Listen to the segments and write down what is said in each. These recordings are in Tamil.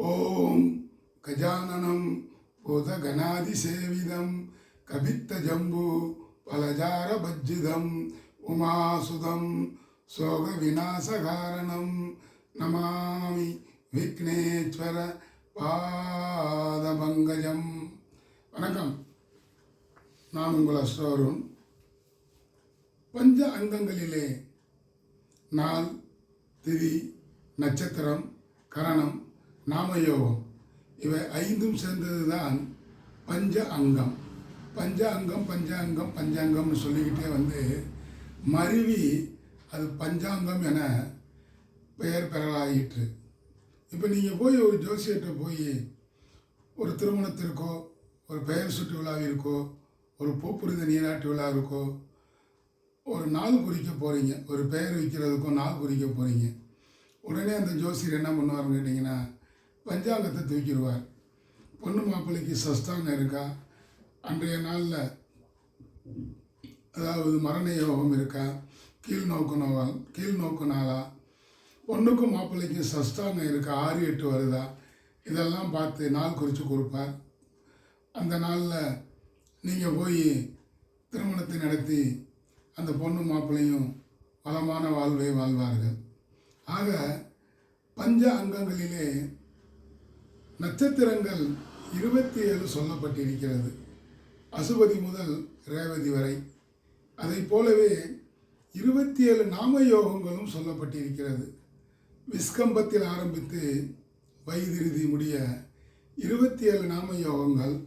ஓம் கஜானனம் பூத கணாதிசேவிதம் கபித்த ஜம்பு பலஜார பஜ்ஜிதம் உமாசுதம் சோக விநாசகாரணம் நமாமி விக்னேஸ்வர பாதபங்கஜம். வணக்கம். நான் உங்கள் அஸ்வருண் பஞ்ச அங்கங்களிலே நாள் திதி நட்சத்திரம் கரணம் நாமயோகம். இவை ஐந்தும் சேர்ந்தது தான் பஞ்ச அங்கம். பஞ்ச அங்கம் பஞ்ச அங்கம் பஞ்சாங்கம்னு சொல்லிக்கிட்டே வந்து மருவி அது பஞ்சாங்கம் என பெயர் பெறலாயிற்று. இப்போ நீங்கள் போய் ஒரு ஜோசியர்கிட்ட போய் ஒரு திருமணத்திற்கோ ஒரு பெயர் சுற்று விழாவிற்கோ ஒரு பூப்புரித நீராட்டு விழாவிற்கோ ஒரு நாள் குறிக்க போகிறீங்க ஒரு பெயர் வைக்கிறதுக்கோ நாள் குறிக்க போகிறீங்க உடனே அந்த ஜோசியர் என்ன பண்ணுவார்னு கேட்டிங்கன்னா பஞ்சாங்கத்தை தூக்கிடுவார். பொண்ணு மாப்பிள்ளைக்கு சஸ்தானம் இருக்கா? அன்றைய நாளில் அதாவது மரண யோகம் இருக்கா? கீழ் நோக்கு நோவல் கீழ் நோக்கு நாளா? பொண்ணுக்கும் மாப்பிள்ளைக்கும் சஸ்தானம் இருக்கா? ஆறு எட்டு வருதா? இதெல்லாம் பார்த்து நாள் குறித்து கொடுப்பார். அந்த நாளில் நீங்கள் போய் திருமணத்தை நடத்தி அந்த பொண்ணு மாப்பிள்ளையும் வளமான வாழ்வை வாழ்வார்கள். ஆக பஞ்ச அங்கங்களிலே நட்சத்திரங்கள் இருபத்தி ஏழு சொல்லப்பட்டிருக்கிறது. அசுபதி முதல் ரேவதி வரை. அதை போலவே இருபத்தி ஏழு நாம யோகங்களும் சொல்லப்பட்டிருக்கிறது. விஸ்கம்பத்தில் ஆரம்பித்து வைதிருதி முடிய இருபத்தி ஏழு நாம யோகங்கள்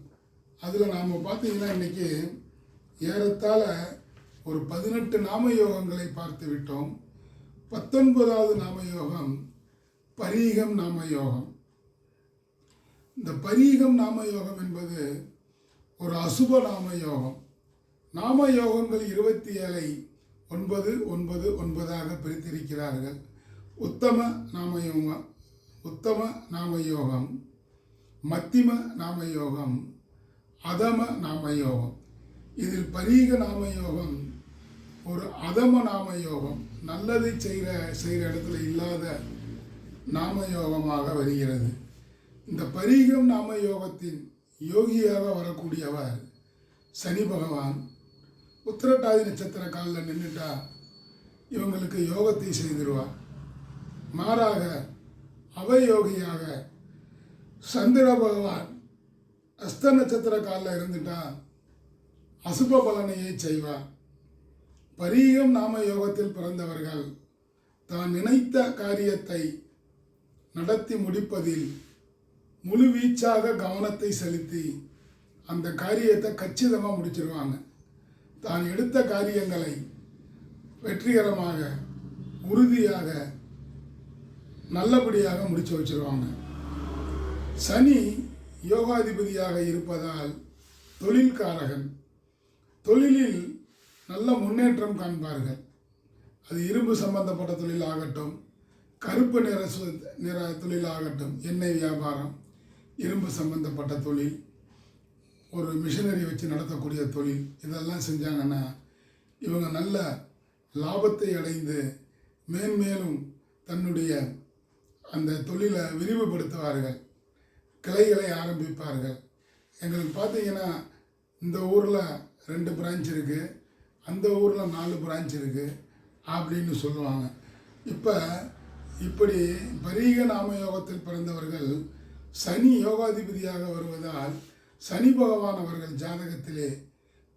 அதில் நாம் பார்த்தீங்கன்னா இன்றைக்கி ஏறத்தாழ ஒரு பதினெட்டு நாம யோகங்களை பார்த்து விட்டோம் பத்தொன்பதாவது நாம யோகம் பரீகம் நாம யோகம் இந்த பரீகம் நாம யோகம் என்பது ஒரு அசுப நாம யோகம் நாம யோகங்கள் இருபத்தி ஏழை ஒன்பது ஒன்பது ஒன்பதாக பிரித்திருக்கிறார்கள். உத்தம நாம யோகம் உத்தம நாம யோகம் மத்திம நாம யோகம் அதம நாம யோகம் இதில் பரீக நாம யோகம் ஒரு அதம நாம யோகம் நல்லதை செய்கிற செய்கிற இடத்துல இல்லாத நாம யோகமாக வருகிறது. இந்த பரீகம் நாம யோகத்தின் யோகியாக வரக்கூடியவர் சனி பகவான். உத்திரட்டாதி நட்சத்திர காலில் நின்றுட்டா இவங்களுக்கு யோகத்தை செய்திருவார் மாறாக அவயோகியாக சந்திர பகவான் அஸ்த நட்சத்திர காலில் இருந்துட்டா அசுப பலனையை செய்வார். பரீகம் நாம யோகத்தில் பிறந்தவர்கள் தான் நினைத்த காரியத்தை நடத்தி முடிப்பதில் முழுவீச்சாக கவனத்தை செலுத்தி அந்த காரியத்தை கச்சிதமாக முடிச்சிருவாங்க. தான் எடுத்த காரியங்களை வெற்றிகரமாக உறுதியாக நல்லபடியாக முடிச்சு வச்சிருவாங்க. சனி யோகாதிபதியாக இருப்பதால் தொழில்காரகன். தொழிலில் நல்ல முன்னேற்றம் காண்பார்கள். அது இரும்பு சம்பந்தப்பட்ட தொழில் ஆகட்டும் கருப்பு நிற சு- நிற தொழில் ஆகட்டும் எண்ணெய் வியாபாரம் இரும்பு சம்பந்தப்பட்ட தொழில் ஒரு மிஷினரி வச்சு நடத்தக்கூடிய தொழில் இதெல்லாம் செஞ்சாங்கன்னா இவங்க நல்ல லாபத்தை அடைந்து மேன்மேலும் தன்னுடைய அந்த தொழிலை விரிவுபடுத்துவார்கள் கிளைகளை ஆரம்பிப்பார்கள். எங்களுக்கு பார்த்தீங்கன்னா இந்த ஊரில் ரெண்டு பிரான்ச் இருக்குது அந்த ஊரில் நாலு பிரான்ச் இருக்குது அப்படின்னு சொல்லுவாங்க. இப்போ இப்படி பரீக நாமயோகத்தில் பிறந்தவர்கள் சனி யோகாதிபதியாக வருவதால் சனி பகவான் அவர்கள் ஜாதகத்திலே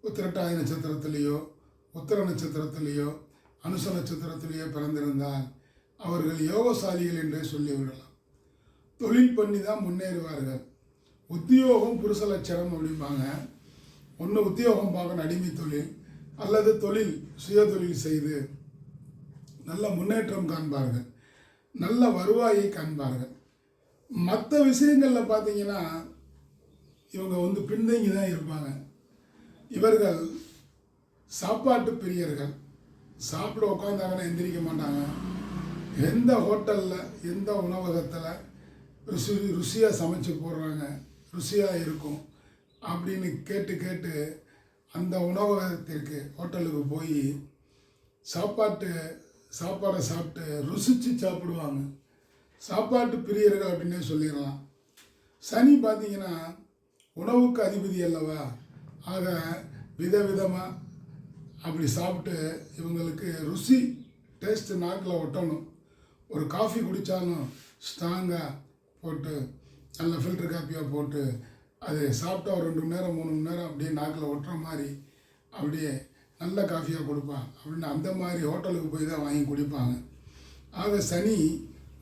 உத்திரட்டாய நட்சத்திரத்திலேயோ உத்தர நட்சத்திரத்திலேயோ அனுச நட்சத்திரத்திலேயோ பிறந்திருந்தால் அவர்கள் யோகசாலிகள் என்றே சொல்லிவிடலாம். தொழில் பண்ணி தான் முன்னேறுவார்கள். உத்தியோகம் புருஷ லட்சணம் அப்படிம்பாங்க. ஒன்று உத்தியோகம் பார்க்கணும் அடிமை தொழில் அல்லது தொழில் சுய தொழில் செய்து நல்ல முன்னேற்றம் காண்பார்கள். நல்ல வருவாயை காண்பார்கள். மற்ற விஷயங்களில் பார்த்தீங்கன்னா இவங்க வந்து பின்தங்கி தான் இருப்பாங்க. இவர்கள் சாப்பாட்டு பிரியர்கள். சாப்பிட உட்காந்தாங்கன்னா எந்திரிக்க மாட்டாங்க. எந்த ஹோட்டலில் எந்த உணவகத்தில் ருசி ருசியாக சமைச்சு போடுறாங்க ருசியாக இருக்கும் அப்படின்னு கேட்டு கேட்டு அந்த உணவகத்திற்கு ஹோட்டலுக்கு போய் சாப்பாட்டு சாப்பாடை சாப்பிட்டு ருசித்து சாப்பிடுவாங்க. சாப்பாட்டு பிரியர்கள் அப்படின்னே சொல்லிடலாம். சனி பார்த்தீங்கன்னா உணவுக்கு அதிபதி அல்லவா? ஆக விதவிதமாக அப்படி சாப்பிட்டு இவங்களுக்கு ருசி டேஸ்ட்டு நாக்கில் ஒட்டணும். ஒரு காஃபி குடித்தாலும் ஸ்ட்ராங்காக போட்டு நல்ல ஃபில்டர் காப்பியாக போட்டு அது சாப்பிட்டா ஒரு ரெண்டு மணி நேரம் மூணு மணி நேரம் அப்படியே நாக்கில் ஒட்டுற மாதிரி அப்படியே நல்ல காஃபியாக கொடுப்பான் அப்படின்னு அந்த மாதிரி ஹோட்டலுக்கு போய் தான் வாங்கி குடிப்பாங்க. ஆக சனி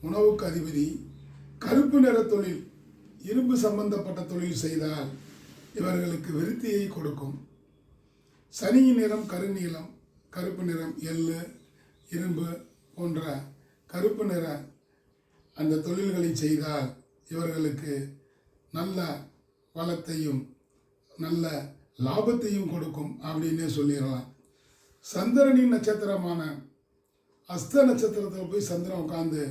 உணவுக்கு அதிபதி கருப்பு நிற தொழில் இரும்பு சம்பந்தப்பட்ட தொழில் செய்தால் இவர்களுக்கு விருத்தியை கொடுக்கும். சனியின் நிறம் கருநீளம் கருப்பு நிறம் எள்ளு இரும்பு போன்ற கருப்பு நிற அந்த தொழில்களை செய்தால் இவர்களுக்கு நல்ல வளத்தையும் நல்ல லாபத்தையும் கொடுக்கும் அப்படின்னே சொல்லிடலாம். சந்திரனின் நட்சத்திரமான அஸ்த நட்சத்திரத்தில் போய் சந்திரன் உட்காந்து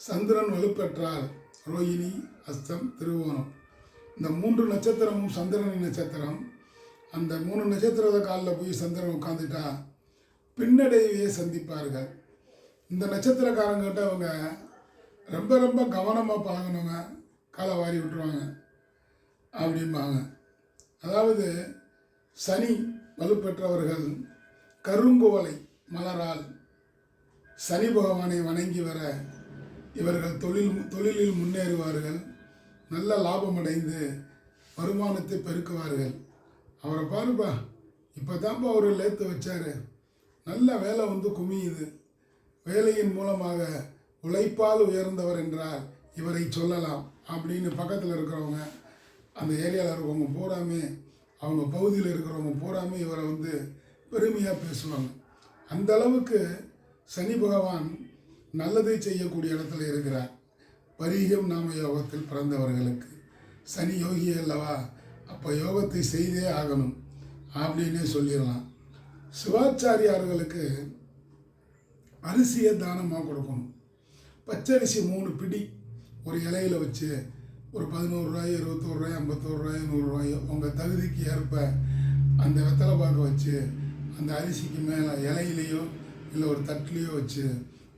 சந்திரன் வலுப்பெற்றால் ரோஹிணி அஸ்தம் திருவோணம். இந்த மூன்று நட்சத்திரமும் சந்திரன் நட்சத்திரம். அந்த மூணு நட்சத்திரத்தை காலில் போய் சந்திரன் உட்காந்துட்டா பின்னடைவையே சந்திப்பார்கள். இந்த நட்சத்திரக்காரங்கிட்ட அவங்க ரொம்ப ரொம்ப கவனமாக பழகணுங்க காலை வாரி விட்டுருவாங்க. அப்படிம்பாங்க. அதாவது சனி வலுப்பெற்றவர்கள் கருங்குவலை மலரால் சனி பகவானை வணங்கி வர இவர்கள் தொழில் தொழிலில் முன்னேறுவார்கள் நல்ல லாபம் அடைந்து வருமானத்தை பெருக்குவார்கள். அவரை பாருப்பா இப்போ தான்ப்பா அவர் லேத்து வச்சார். நல்ல வேலை வந்து குமியுது. வேலையின் மூலமாக உழைப்பால் உயர்ந்தவர் என்றால் இவரை சொல்லலாம் அப்படின்னு பக்கத்தில் இருக்கிறவங்க அந்த ஏரியாவில் இருக்கிறவங்க பூராமே அவங்க பகுதியில் இருக்கிறவங்க பூராமே இவரை வந்து பெருமையாக பேசுவாங்க. அந்த அளவுக்கு சனி பகவான் நல்லதை செய்யக்கூடிய இடத்துல இருக்கிறார் பரிகம் நாம யோகத்தில் பிறந்தவர்களுக்கு. சனி யோகி அல்லவா? அப்போ யோகத்தை செய்தே ஆகணும் அப்படின்னே சொல்லிடலாம். சிவாச்சாரியார்களுக்கு அரிசியை தானமாக கொடுக்கணும். பச்சரிசி மூணு பிடி ஒரு இலையில வச்சு ஒரு பதினோரு ரூபாய் இருபத்தோரு ரூபாய் ஐம்பத்தோரு ரூபாய் நூறுரூவாயோ உங்கள் தகுதிக்கு ஏற்ப அந்த வெத்தலை பாக்க வச்சு அந்த அரிசிக்கு மேலே இலையிலையோ இல்லை ஒரு தட்டுலேயோ வச்சு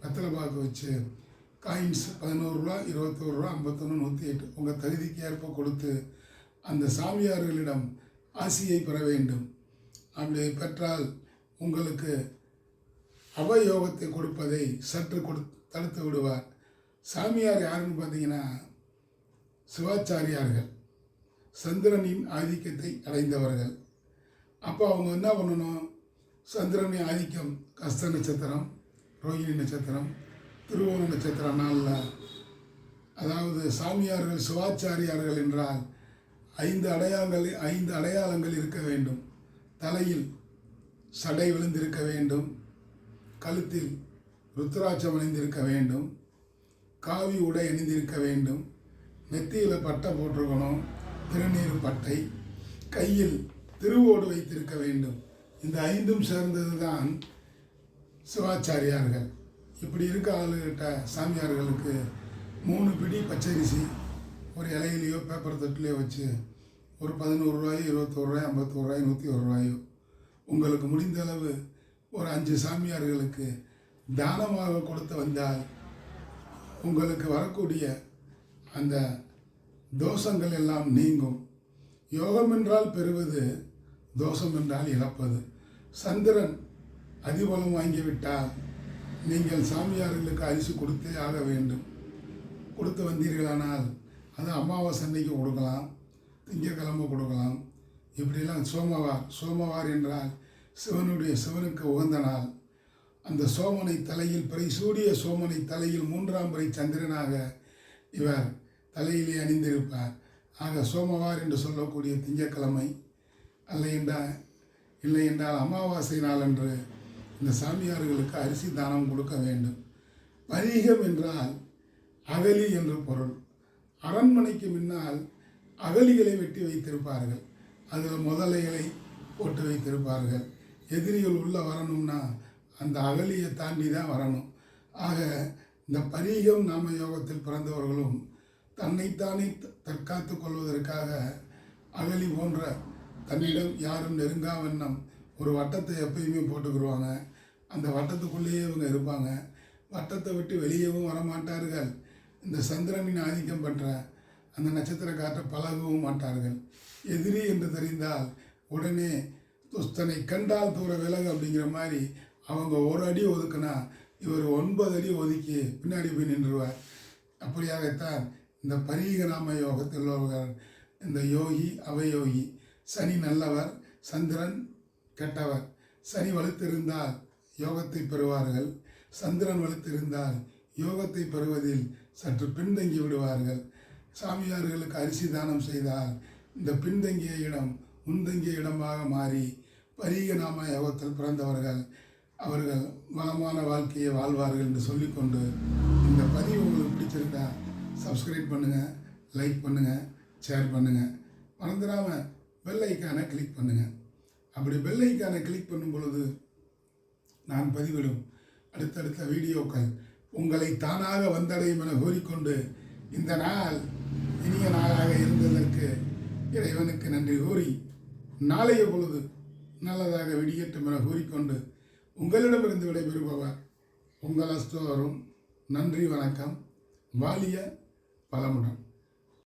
வெத்தலை பாக்கு வச்சு காயின்ஸ் பதினோரு இருபத்தோரு ரூபா ஐம்பத்தொன்று நூற்றி எட்டு உங்கள் தகுதிக்கு ஏற்ப கொடுத்து அந்த சாமியார்களிடம் ஆசியை பெற வேண்டும். அப்படி பெற்றால் உங்களுக்கு அவயோகத்தை கொடுப்பதை சற்று கொடு தடுத்து விடுவார். சாமியார் யாருன்னு பார்த்தீங்கன்னா சிவாச்சாரியார்கள். சந்திரனின் ஆதிக்கத்தை அடைந்தவர்கள். அப்போ அவங்க என்ன பண்ணணும்? சந்திரனின் ஆதிக்கம் கஸ்த நட்சத்திரம். ரோஹிணி நட்சத்திரம் திருவோண நட்சத்திர நாளில். அதாவது சாமியார்கள் சிவாச்சாரியார்கள் என்றால் ஐந்து அடையாளங்கள் ஐந்து அடையாளங்கள் இருக்க வேண்டும். தலையில் சடை விழுந்திருக்க வேண்டும். கழுத்தில் ருத்ராட்சம் அணிந்திருக்க வேண்டும். காவி உடை அணிந்திருக்க வேண்டும். நெத்தியில் பட்டை போட்டிருக்கணும். திருநீர் பட்டை. கையில் திருவோடு வைத்திருக்க வேண்டும். இந்த ஐந்தும் சேர்ந்தது தான் சிவாச்சாரியார்கள். இப்படி இருக்க ஆளுகிட்ட சாமியார்களுக்கு மூணு பிடி பச்சரிசி ஒரு இலையிலையோ பேப்பர் தட்டுலையோ வச்சு ஒரு பதினோரு ரூபாயோ இருபத்தோரு ரூபாய் ஐம்பத்தோரு ரூபாய் நூற்றி ஒரு ரூபாயோ. உங்களுக்கு முடிந்த அளவு ஒரு அஞ்சு சாமியார்களுக்கு தானமாக கொடுத்து வந்தால் உங்களுக்கு வரக்கூடிய அந்த தோஷங்கள் எல்லாம் நீங்கும். யோகம் என்றால் பெறுவது தோஷம் என்றால் இழப்பது. சந்திரன் அதிபலம் வாங்கிவிட்டால் நீங்கள் சாமியார்களுக்கு அரிசி கொடுத்தே ஆக வேண்டும். கொடுத்து வந்தீர்களானால் அது அமாவாசை அன்னைக்கு கொடுக்கலாம். திங்கக்கிழமை கொடுக்கலாம். இப்படிலாம் சோமவார் சோமவார் என்றால் சிவனுடைய சிவனுக்கு உகந்த நாள். அந்த சோமனை தலையில் பிறை சூடிய சோமனை தலையில் மூன்றாம் பிறை சந்திரனாக இவர் தலையிலே அணிந்திருப்பார். ஆக சோமவார் என்று சொல்லக்கூடிய திங்கக்கிழமை அல்ல என்றால் இல்லை என்றால் அமாவாசை நாள் என்று இந்த சாமியார்களுக்கு அரிசி தானம் கொடுக்க வேண்டும். பரீகம் என்றால் அகலி என்று பொருள். அரண்மனைக்கு முன்னால் அகலிகளை வெட்டி வைத்திருப்பார்கள். அதில் முதலைகளை போட்டு வைத்திருப்பார்கள். எதிரிகள் உள்ளே வரணும்னா அந்த அகலியை தாண்டி தான் வரணும். ஆக இந்த பரீகம் நாம யோகத்தில் பிறந்தவர்களும் தன்னைத்தானே தற்காத்து கொள்வதற்காக அகலி போன்ற தன்னிடம் யாரும் நெருங்கா வண்ணம் ஒரு வட்டத்தை எப்பயுமே போட்டுக்கிடுவாங்க அந்த வட்டத்துக்குள்ளேயே இவங்க இருப்பாங்க. வட்டத்தை விட்டு வெளியேவும் வரமாட்டார்கள். இந்த சந்திரனின் ஆதிக்கம் பண்ணுற அந்த நட்சத்திரக்காற்றை பழகவும் மாட்டார்கள். எதிரி என்று தெரிந்தால் உடனே துஸ்தனை கண்டால் தூர விலகு அப்படிங்கிற மாதிரி அவங்க ஒரு அடி ஒதுக்குனா இவர் ஒன்பது அடி ஒதுக்கி பின்னாடி போய் நின்றுவார். அப்படியாகத்தான் இந்த பரிகராம யோகத்தில் உள்ளவர்கள் இந்த யோகி அவயோகி சனி நல்லவர் சந்திரன் கெட்டவர் சனி வலுத்திருந்தால் யோகத்தை பெறுவார்கள். சந்திரன் வலுத்திருந்தால் யோகத்தை பெறுவதில் சற்று பின்தங்கி விடுவார்கள். சாமியார்களுக்கு அரிசி தானம் செய்தால் இந்த பின்தங்கிய இடம் முன்தங்கிய இடமாக மாறி பரீக நாம யோகத்தில் பிறந்தவர்கள் அவர்கள் வளமான வாழ்க்கையை வாழ்வார்கள் என்று சொல்லிக்கொண்டு இந்த பதிவு உங்களுக்கு பிடிச்சிருந்தா சப்ஸ்கிரைப் பண்ணுங்கள் லைக் பண்ணுங்கள் ஷேர் பண்ணுங்கள் மறந்துடாமல் பெல் ஐக்கானை கிளிக் பண்ணுங்கள் அப்படி பெல் ஐக்கானை கிளிக் பண்ணும் பொழுது நான் பதிவிடும். அடுத்தடுத்த வீடியோக்கள் உங்களை தானாக வந்தடையும் என கூறிக்கொண்டு இந்த நாள் இனிய நாளாக இருந்ததற்கு இறைவனுக்கு நன்றி கூறி நாளைய பொழுது நல்லதாக விடியட்டும் என கூறிக்கொண்டு உங்களிடமிருந்து விடைபெறுபவர் உங்கள் அஸ்தோரும் நன்றி வணக்கம். வாலிய பலமுடன்.